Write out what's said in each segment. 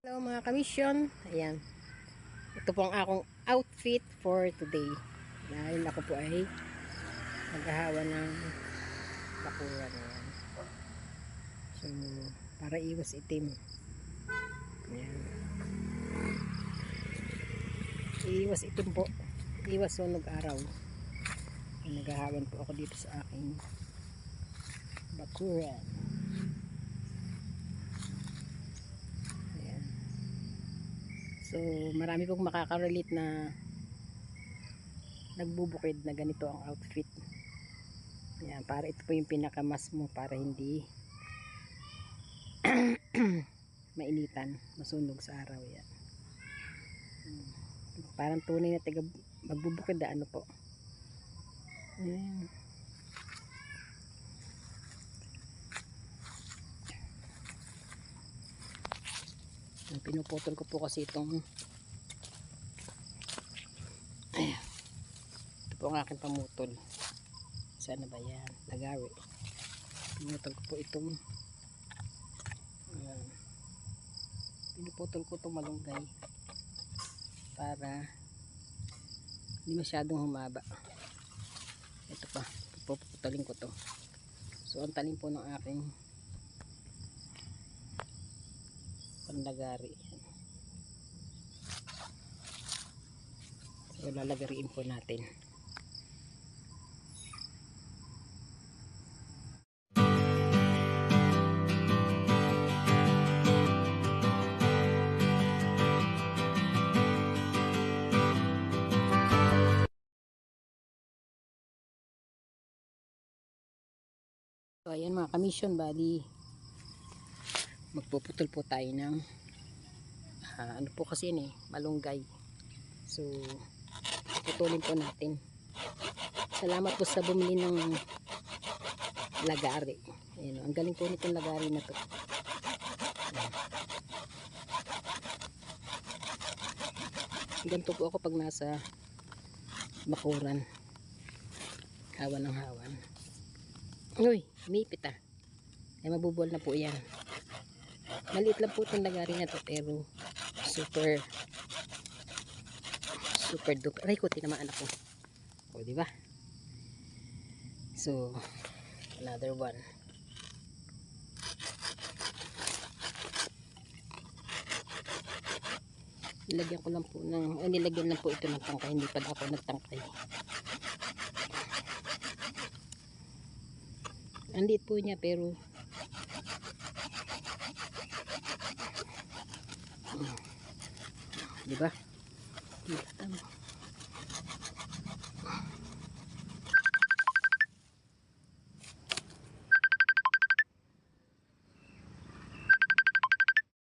Hello mga kamisyon. Ayan. Ito po ang akong outfit for today. Dahil ako po ay maghahawa ng bakuran. Ayan. So, para iwas itim. Ayan. Iwas itim po. Iwas sunog araw. Naghahawan po ako dito sa aking bakuran. Ayan. So, marami pong makakarelate na nagbubukid na ganito ang outfit. Ayan, para ito po yung pinakamas mo para hindi mainitan, masunog sa araw yan. Hmm. Parang tunay na taga magbubukid na ano po. Ayan. Pinuputol ko po kasi itong ayan. ito po ang aking pamutol. Sana ba yan? Lagawi pinutol ko po itong ayan. pinuputol ko itong malunggay para hindi masyadong humaba. Ito pa. Puputulin ko to. So ang talim po ng aking pandagari. So, lalagariin po natin. So, ayan mga kamisyon, bali magpuputol po tayo ng ah, ano po kasi yun eh, malunggay. So, putulin po natin. Salamat po sa bumili ng lagari. Ayan, ang galing po nitong lagari na to. Ganito po ako pag nasa bakuran. Hawan ng hawan. Uy, umipit ah. Ay mabubuwal na po yan. Maliit lang po itong lagari na to pero super super duper. Aray ko, tinamaan ako. O, di ba? So, another one. Nilagyan ko lang po ng, ay nilagyan lang po ito ng tangkay. Hindi pa ako nagtangkay. Andit po niya pero Di ba? Di ba tama?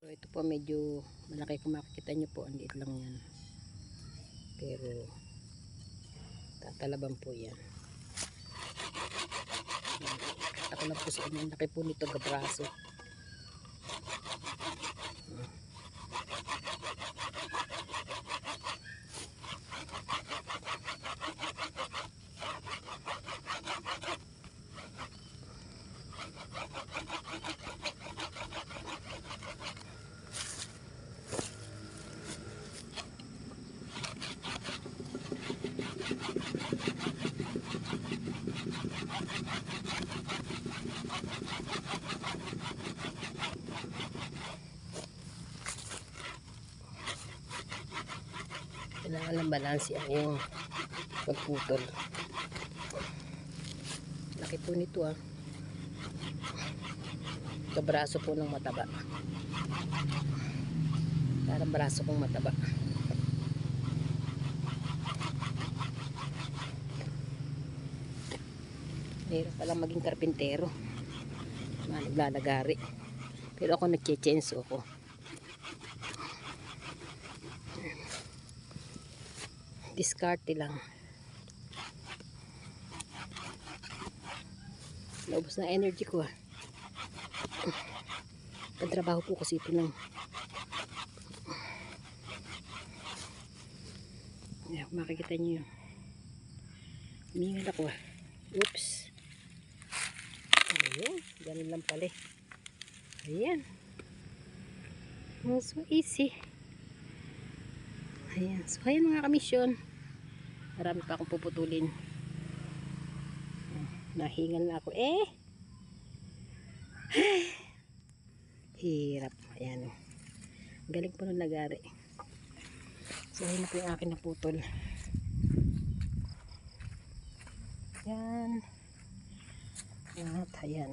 So ito po medyo malaki kung makikita nyo po. Ang lang yan. Pero tatalaban po yan. Ako lang po sa inyo. Laki po nito gabraso. Kailangan ng balansi ang iyong pagputol. Laki po nito ah. Kabraso po ng mataba. Parang braso kong mataba. Hirap palang maging karpintero. Naglalagari. Pero ako nagche-chenso ako. Diskarte lang. Naubos na energy ko ah. Pagtrabaho po kasi ito ng Ayan, makikita nyo yun. Humingal ako ah. Oops. Ayun ganun lang pala eh. Ayan. So easy. Ayan. So, ayan mga kamisyon. Marami pa akong puputulin. Nahingal na ako. Eh! Hirap. Ayan. oh. Galing po ng lagari. So, ayan na po yung akin na putol. Ayan. At, ayan.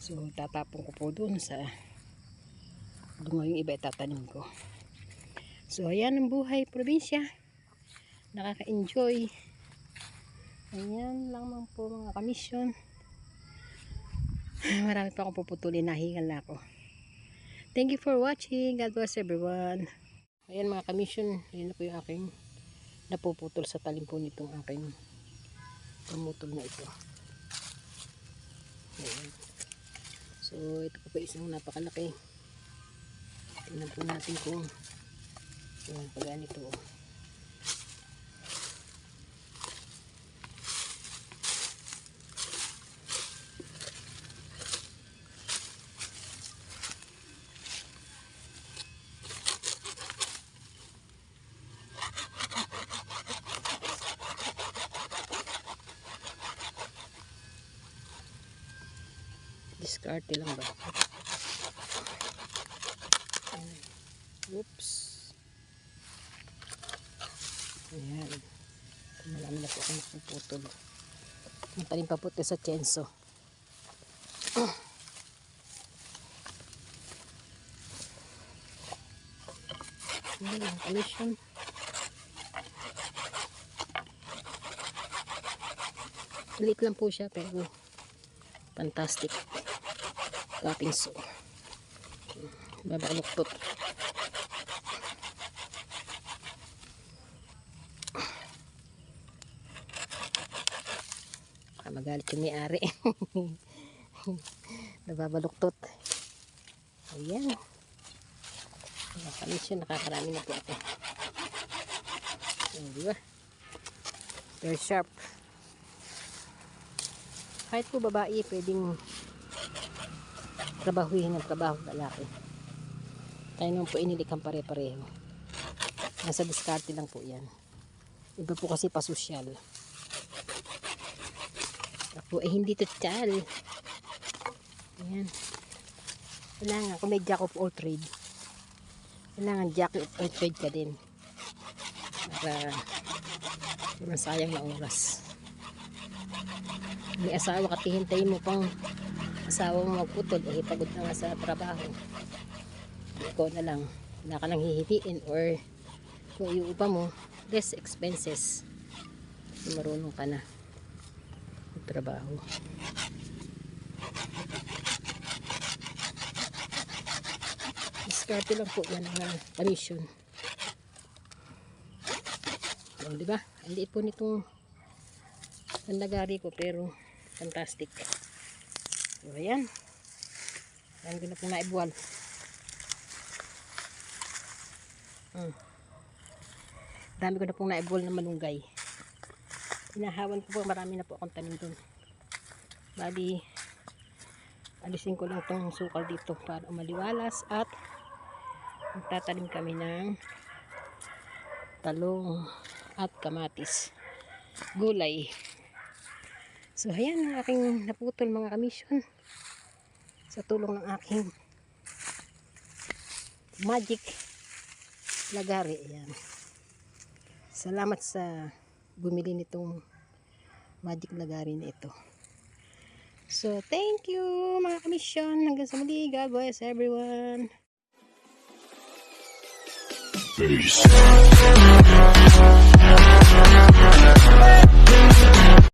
So, tatapon ko po dun sa bunga yung iba itatanim ko. So, ayan ang buhay probinsya. Nakaka-enjoy. Ayan lamang po mga kamisyon. Marami pa akong puputulin. Nahingal na ako. Thank you for watching. God bless everyone. Ayan mga kamisyon. Ayan na po yung aking napuputol sa talim po nitong aking pamutol na ito. Ayan. So, ito po pa isang napakalaki. Tingnan po natin kung yung ganito. oh. Discarte lang ba? Oops. Ayan. Marami na po akong napuputol. Matalim pa po sa chenso. Ayan, ang commission. Liit lang po siya pero fantastic. Kaping so. Babaluktot. Baka magalit yung may-ari. Nababaluktot. Ayan. Nakamis yun. Nakakarami na po ako. Ayan, di ba? Very sharp. Kahit po babae, pwedeng trabahuhin ng trabaho lalaki. Tayo naman po inilikang pare-pareho. Nasa diskarte lang po yan. Iba po kasi pasosyal. Ako eh hindi to tiyal. Ayan. Kailangan, kung may jack of all trade, kailangan jack of all trade ka din. Para hindi masayang na oras. May asawa ka, hihintayin mo pang asawa mo magputol, eh pagod na nga sa trabaho. Ikaw na lang, wala ka nang hihitiin or kung iupa mo, less expenses. Marunong ka na magtrabaho. Diskarte lang po yan ang commission. O, di ba? Ang liit po nitong pandagari ko pero fantastic. So, ayan. Ayan ko na pong naibuwal. Hmm. Dami ko na pong naibuwal na malunggay. Hinahawan ko po, marami na po akong tanim dun. Bali, alisin ko lang tong sukal dito para umaliwalas at magtatanim kami ng talong at kamatis. Gulay. So, ayan ang aking naputol mga kamisyon. Sa tulong ng aking magic lagari. Ayan. Salamat sa bumili nitong magic lagari na ito. So, thank you mga kamisyon. Hanggang sa muli. God bless everyone. Peace.